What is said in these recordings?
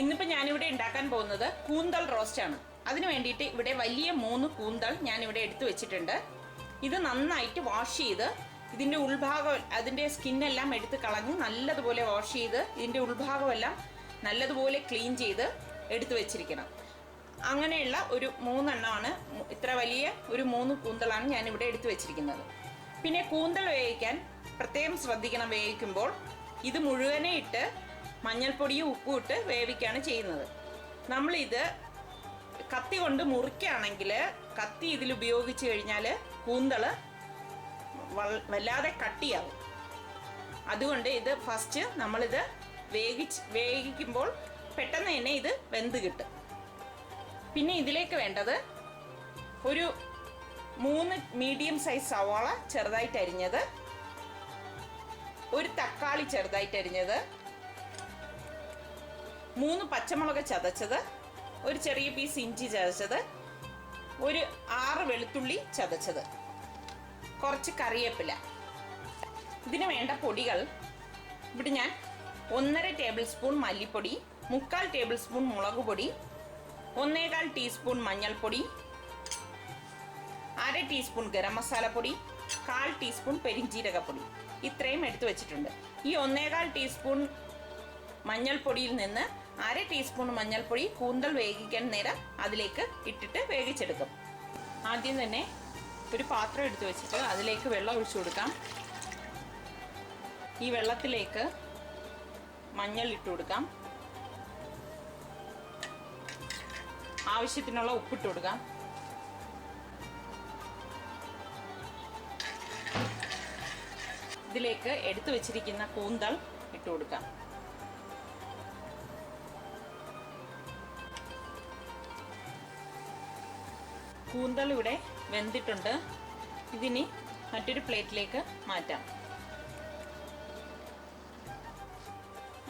ഇന്നിപ്പോൾ ഞാനിവിടെ ഉണ്ടാക്കാൻ പോകുന്നത് കൂന്തൽ ആണ്. അതിനു വേണ്ടിയിട്ട് ഇവിടെ വലിയ മൂന്ന് കൂന്തൽ ഞാൻ ഇവിടെ എടുത്തു വെച്ചിട്ടുണ്ട്. ഇത് നന്നായിട്ട് വാഷ് ചെയ്ത് ഇതിന്റെ ഉൾഭാഗം അതിന്റെ സ്കിന്നെല്ലാം എടുത്ത് കളഞ്ഞ് നല്ലതുപോലെ വാഷ് ചെയ്ത് ഇതിന്റെ ഉൾഭാഗമെല്ലാം നല്ലതുപോലെ ക്ലീൻ ചെയ്ത് എടുത്തു വെച്ചിരിക്കണം. അങ്ങനെയുള്ള ഒരു മൂന്നെണ്ണമാണ് ഇത്ര വലിയ ഒരു മൂന്ന് കൂന്തളാണ് ഞാൻ ഇവിടെ എടുത്തു വെച്ചിരിക്കുന്നത്. പിന്നെ കൂന്തൽ വേവിക്കാൻ പ്രത്യേകം ശ്രദ്ധിക്കണം വേവിക്കുമ്പോൾ. ഇത് മുഴുവനെ ഇട്ട് മഞ്ഞൾപ്പൊടിയും ഉപ്പും ഇട്ട് വേവിക്കുകയാണ് ചെയ്യുന്നത്. നമ്മളിത് കത്തി കൊണ്ട് മുറിക്കുകയാണെങ്കിൽ കത്തി ഇതിൽ ഉപയോഗിച്ച് കഴിഞ്ഞാൽ കൂന്തൾ വല്ലാതെ കട്ടിയാവും. അതുകൊണ്ട് ഇത് ഫസ്റ്റ് നമ്മളിത് വേവിച്ച് വേവിക്കുമ്പോൾ പെട്ടെന്ന് തന്നെ ഇത് വെന്ത് കിട്ടും. പിന്നെ ഇതിലേക്ക് വേണ്ടത് ഒരു മൂന്ന് മീഡിയം സൈസ് സവാള ചെറുതായിട്ട് അരിഞ്ഞത് ഒരു തക്കാളി ചെറുതായിട്ട് അരിഞ്ഞത് മൂന്ന് പച്ചമുളക് ചതച്ചത് ഒരു ചെറിയ പീസ് ഇഞ്ചി ചതച്ചത് ഒരു ആറ് വെളുത്തുള്ളി ചതച്ചത്. കുറച്ച് കറിവേപ്പില. ഇതിന് വേണ്ട പൊടികൾ ഇവിടെ ഞാൻ ഒന്നര ടേബിൾ സ്പൂൺ മല്ലിപ്പൊടി മുക്കാൽ ടേബിൾ സ്പൂൺ മുളക് പൊടി ഒന്നേകാൽ ടീസ്പൂൺ മഞ്ഞൾപ്പൊടി അര ടീസ്പൂൺ ഗരം മസാലപ്പൊടി കാൽ ടീസ്പൂൺ പെരിഞ്ജീരകപ്പൊടി. ഇത്രയും എടുത്തു വെച്ചിട്ടുണ്ട്. ഈ ഒന്നേകാൽ ടീസ്പൂൺ മഞ്ഞൾപ്പൊടിയിൽ നിന്ന് അര ടീസ്പൂൺ മഞ്ഞൾപ്പൊടി കൂന്തൽ വേവിക്കാൻ നേരം അതിലേക്ക് ഇട്ടിട്ട് വേവിച്ചെടുക്കും. ആദ്യം തന്നെ ഒരു പാത്രം എടുത്തു വെച്ചിട്ട് അതിലേക്ക് വെള്ളം ഒഴിച്ചു കൊടുക്കാം. ഈ വെള്ളത്തിലേക്ക് മഞ്ഞൾ ഇട്ട് കൊടുക്കാം. ആവശ്യത്തിനുള്ള ഉപ്പിട്ട് കൊടുക്കാം. ഇതിലേക്ക് എടുത്തു വെച്ചിരിക്കുന്ന കൂന്തൾ ഇട്ട് കൊടുക്കാം. കൂന്തൽ ഇവിടെ വെന്തിട്ടുണ്ട്. ഇതിനി മറ്റൊരു പ്ലേറ്റിലേക്ക് മാറ്റാം.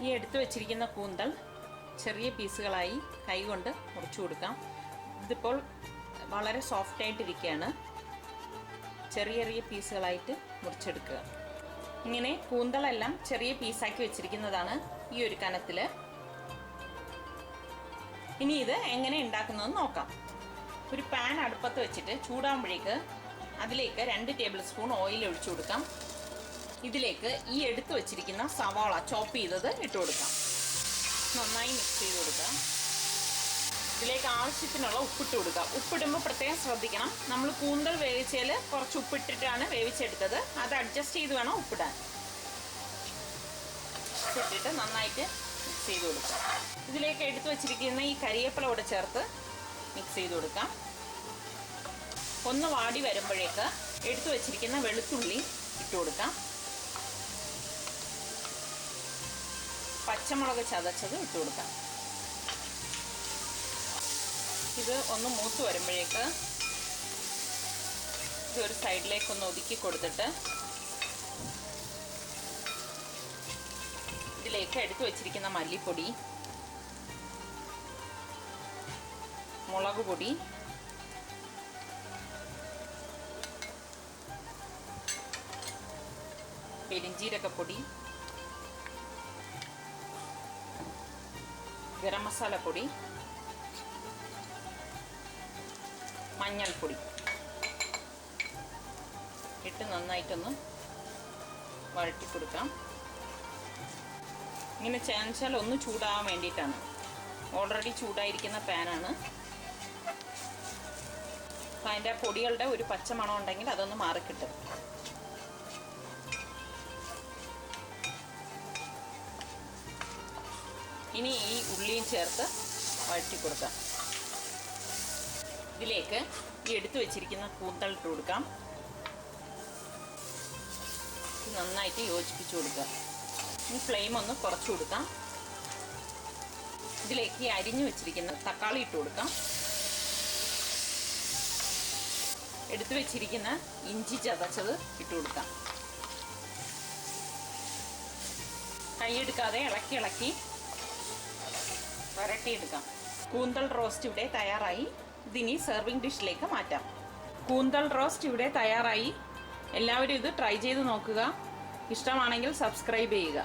ഈ എടുത്തു വച്ചിരിക്കുന്ന കൂന്തൽ ചെറിയ പീസുകളായി കൈകൊണ്ട് മുറിച്ചു കൊടുക്കാം. ഇതിപ്പോൾ വളരെ സോഫ്റ്റ് ആയിട്ടിരിക്കുകയാണ്. ചെറിയ ചെറിയ പീസുകളായിട്ട് മുറിച്ചെടുക്കുക. ഇങ്ങനെ കൂന്തളെല്ലാം ചെറിയ പീസാക്കി വെച്ചിരിക്കുന്നതാണ് ഈ ഒരു കനത്തിൽ ഇനി ഇത് എങ്ങനെ ഉണ്ടാക്കുന്നതെന്ന് നോക്കാം. ഒരു പാൻ അടുപ്പത്ത് വെച്ചിട്ട് ചൂടാകുമ്പോഴേക്ക് അതിലേക്ക് രണ്ട് ടേബിൾ സ്പൂൺ ഓയിൽ ഒഴിച്ചു കൊടുക്കാം. ഇതിലേക്ക് ഈ എടുത്തു വെച്ചിരിക്കുന്ന സവാള ചോപ്പ് ചെയ്തത് ഇട്ട് കൊടുക്കാം. നന്നായി മിക്സ് ചെയ്ത് കൊടുക്കാം. ഇതിലേക്ക് ആവശ്യത്തിനുള്ള ഉപ്പിട്ട് കൊടുക്കാം. ഉപ്പിടുമ്പോൾ പ്രത്യേകം ശ്രദ്ധിക്കണം. നമ്മൾ കൂന്തൽ വേവിച്ചാൽ കുറച്ച് ഉപ്പിട്ടിട്ടാണ് വേവിച്ചെടുത്തത്. അത് അഡ്ജസ്റ്റ് ചെയ്ത് വേണം ഉപ്പിടാൻ. ഉപ്പിട്ടിട്ട് നന്നായിട്ട് മിക്സ് ചെയ്ത് കൊടുക്കാം. ഇതിലേക്ക് എടുത്തു വെച്ചിരിക്കുന്ന ഈ കരിയേപ്പില കൂടെ ചേർത്ത് മിക്സ് ചെയ്ത് കൊടുക്കാം. ഒന്ന് വാടി വരുമ്പോഴേക്ക് എടുത്തു വെച്ചിരിക്കുന്ന വെളുത്തുള്ളി ഇട്ട് കൊടുക്കാം. പച്ചമുളക് ചതച്ചത് ഇട്ട് കൊടുക്കാം. ഇത് ഒന്ന് മൂത്ത് വരുമ്പോഴേക്ക് സൈഡിലേക്ക് ഒന്ന് ഒതുക്കി കൊടുത്തിട്ട് ഇതിലേക്ക് എടുത്തു വെച്ചിരിക്കുന്ന മല്ലിപ്പൊടി മുളക് പൊടി. പെരിഞ്ചീരകപ്പൊടി. ഗരം മസാല പൊടി മഞ്ഞൾപ്പൊടി. ഇട്ട് നന്നായിട്ടൊന്ന് വഴറ്റി കൊടുക്കാം. ഇങ്ങനെ ചാൻച്ചാൽ ഒന്ന് ചൂടാവാൻ വേണ്ടിയിട്ടാണ്. ഓൾറെഡി ചൂടായിരിക്കുന്ന പാനാണ്. അപ്പം അതിന്റെ പൊടികളുടെ ഒരു പച്ച മണം ഉണ്ടെങ്കിൽ അതൊന്ന് മാറിക്കിട്ടും. ഇനി ഈ ഉള്ളിയും ചേർത്ത് വഴറ്റി കൊടുക്കാം. ഇതിലേക്ക് ഈ എടുത്തു വെച്ചിരിക്കുന്ന കൂന്തൽ ഇട്ട് കൊടുക്കാം നന്നായിട്ട് യോജിപ്പിച്ച് കൊടുക്കുക ഇനി ഫ്ലെയിം ഒന്ന് കുറച്ച് കൊടുക്കാം. ഇതിലേക്ക് അരിഞ്ഞു വെച്ചിരിക്കുന്ന തക്കാളി ഇട്ട് കൊടുക്കാം. എടുത്തു വെച്ചിരിക്കുന്ന ഇഞ്ചി ചതച്ചത് ഇട്ട് കൊടുക്കാം. കൈയെടുക്കാതെ ഇളക്കി ഇളക്കി വരട്ടിയെടുക്കാം. കൂന്തൽ റോസ്റ്റ് ഇവിടെ തയ്യാറായി. ഇതിനി സെർവിങ് ഡിഷിലേക്ക് മാറ്റാം. കൂന്തൽ റോസ്റ്റ് ഇവിടെ തയ്യാറായി. എല്ലാവരും ഇത് ട്രൈ ചെയ്ത് നോക്കുക. ഇഷ്ടമാണെങ്കിൽ സബ്സ്ക്രൈബ് ചെയ്യുക.